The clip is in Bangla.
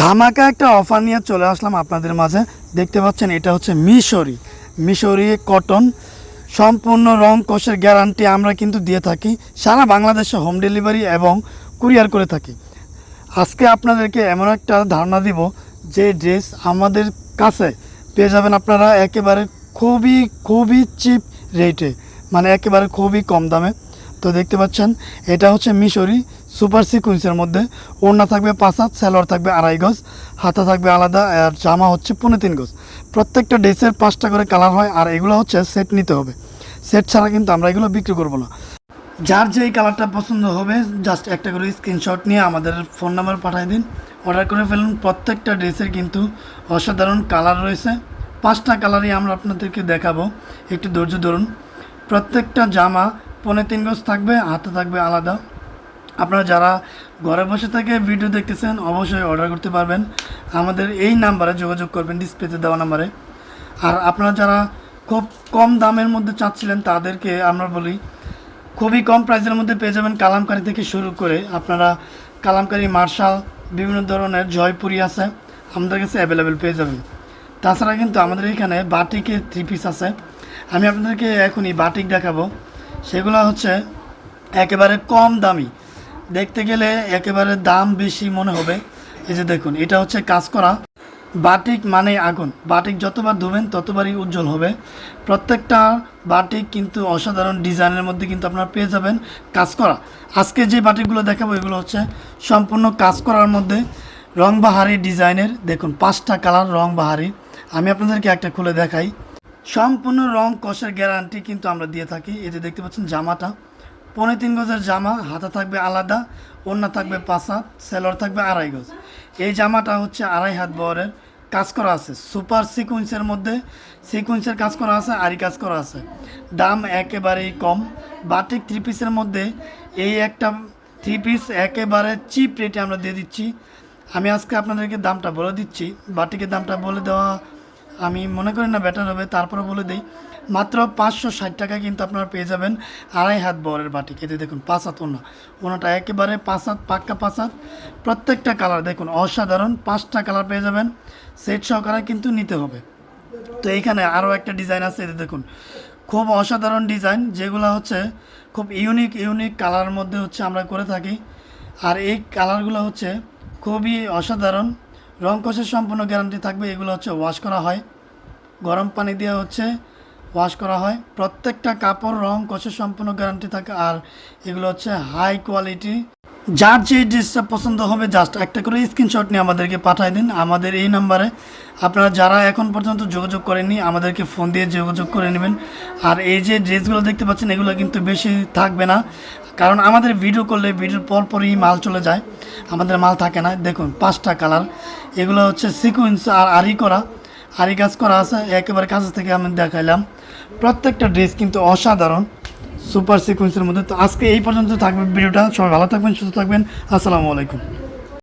ধামাকা একটা অফার নিয়ে চলে আসলাম আপনাদের মাঝে। দেখতে পাচ্ছেন, এটা হচ্ছে মিশরি। মিশরি কটন সম্পূর্ণ রং কোষের গ্যারান্টি আমরা কিন্তু দিয়ে থাকি। সারা বাংলাদেশে হোম ডেলিভারি এবং কুরিয়ার করে থাকি। আজকে আপনাদেরকে এমন একটা ধারণা দিব, যে ড্রেস আমাদের কাছে পেয়ে যাবেন আপনারা একেবারে খুবই খুবই চিপ রেটে মানে একেবারে খুবই কম দামে। তো দেখতে পাচ্ছেন, এটা হচ্ছে মিশরি সুপার সিকুয়েন্সের মধ্যে। ওড়না থাকবে পাঁচ হাত স্যালোয়ার থাকবে আড়াই গজ, হাতা থাকবে আলাদা, আর জামা হচ্ছে পনেরো তিন গজ। প্রত্যেকটা ড্রেসের পাঁচটা করে কালার হয়, আর এগুলো হচ্ছে সেট নিতে হবে। সেট ছাড়া কিন্তু আমরা এগুলো বিক্রি করব না। যার যেই কালারটা পছন্দ হবে, জাস্ট একটা করে স্ক্রিনশট নিয়ে আমাদের ফোন নাম্বার পাঠিয়ে দিন। অর্ডার করে ফেলুন, প্রত্যেকটা ড্রেসের কিন্তু অসাধারণ কালার রয়েছে। পাঁচটা কালারই আমরা আপনাদেরকে দেখাবো। একটু ধৈর্য ধরুন। প্রত্যেকটা জামা পনেরো তিন গজ থাকবে, হাতে থাকবে আলাদা। আপনারা যারা ঘরে বসে থেকে ভিডিও দেখতেছেন, অবশ্যই অর্ডার করতে পারবেন। আমাদের এই নাম্বারে যোগাযোগ করবেন ডিসপ্লেতে দেওয়া নাম্বারে। আর আপনারা যারা খুব কম দামের মধ্যে চাচ্ছিলেন, তাদেরকে আমরা বলি, খুবই কম প্রাইসের মধ্যে পেয়ে যাবেন কালামকারি থেকে শুরু করে আপনারা কালামকারি, মার্শাল, বিভিন্ন ধরনের জয়পুরি আছে, আমাদের কাছে অ্যাভেলেবেল পেয়ে যাবেন। তাছাড়া কিন্তু আমাদের এখানে বাটিকের থ্রি পিস আছে। আমি আপনাদেরকে এখনই বাটিক দেখাবো। সেগুলো হচ্ছে একেবারে কম দামি। দেখতে গেলে একেবারে দাম বেশি মনে হবে। এই যে দেখুন, এটা হচ্ছে কাজ করা বাটিক মানে আগুন। বাটিক যতবার ধোবেন, ততবারই উজ্জ্বল হবে। প্রত্যেকটা বাটিক কিন্তু অসাধারণ ডিজাইনের মধ্যে কিন্তু আপনারা পেয়ে যাবেন কাজ করা। আজকে যে বাটিকগুলো দেখাবো, এগুলো হচ্ছে সম্পূর্ণ কাজ করার মধ্যে রং বাহারি ডিজাইনের। দেখুন, পাঁচটা কালার রং বাহারি আমি আপনাদেরকে একটা খুলে দেখাই। সম্পূর্ণ রং কষের গ্যারান্টি কিন্তু আমরা দিয়ে থাকি। যে দেখতে পাচ্ছেন জামাটা। পনেরো তিন গজের জামা, হাতা থাকবে আলাদা, ওড়না থাকবে পাঁচ হাত সেলর থাকবে আড়াই গজ। এই জামাটা হচ্ছে আড়াই হাত বহরের কাজ করা আছে। সুপার সিকুয়েন্সের মধ্যে সিকুয়েন্সের কাজ করা আছে আরি কাজ করা আছে। দাম একেবারেই কম। বাটিক থ্রি পিসের মধ্যে এই একটা থ্রি পিস একেবারে চিপ রেটে আমরা দিয়ে দিচ্ছি। আমি আজকে আপনাদেরকে দামটা বলে দিচ্ছি। বাটিকের দামটা বলে দেওয়া আমি মনে করি না বেটার হবে তারপরে বলে দিই, মাত্র পাঁচশো ষাট টাকা কিন্তু আপনারা পেয়ে যাবেন আড়াই হাত বরের বাটি। এতে দেখুন, পাঁচ হাত ওনা ওনাটা একেবারে পাঁচ হাত, পাক্কা পাঁচ হাত। প্রত্যেকটা কালার দেখুন, অসাধারণ। পাঁচটা কালার পেয়ে যাবেন। সেট সহকারে কিন্তু নিতে হবে। তো এইখানে আরও একটা ডিজাইন আছে এতে দেখুন। খুব অসাধারণ ডিজাইন যেগুলো হচ্ছে খুব ইউনিক ইউনিক কালারের মধ্যে হচ্ছে আমরা করে থাকি। আর এই কালারগুলো হচ্ছে খুবই অসাধারণ। রং কষের সম্পূর্ণ গ্যারান্টি থাকবে, এগুলো হচ্ছে ওয়াশ করা হয়। গরম পানি দিয়ে হচ্ছে ওয়াশ করা হয়। প্রত্যেকটা কাপড় রং কষের সম্পূর্ণ গ্যারান্টি থাকে, আর এগুলো হচ্ছে হাই কোয়ালিটি যার যে ড্রেসটা পছন্দ হবে জাস্ট একটা করে স্ক্রিনশট নিয়ে আমাদেরকে পাঠিয়ে দিন। আমাদের এই নাম্বারে আপনারা যারা এখন পর্যন্ত যোগাযোগ করেননি, আমাদেরকে ফোন দিয়ে যোগাযোগ করে নেবেন। আর এই যে ড্রেসগুলো দেখতে পাচ্ছেন, এগুলো কিন্তু বেশি থাকবে না। কারণ আমাদের ভিডিও করলে ভিডিওর পরপরই মাল চলে যায়। আমাদের মাল থাকে না। দেখুন, পাঁচটা কালার এগুলো হচ্ছে সিকুয়েন্স আর আরি করা। আরি কাজ করা আছে, একেবারে কাছ থেকে আমি দেখাইলাম। প্রত্যেকটা ড্রেস কিন্তু অসাধারণ সুপার সিকুয়েন্সের মধ্যে। তো আজকে এই পর্যন্ত থাকবে ভিডিওটা সবাই ভালো থাকবেন, সুস্থ থাকবেন। আসসালামু আলাইকুম।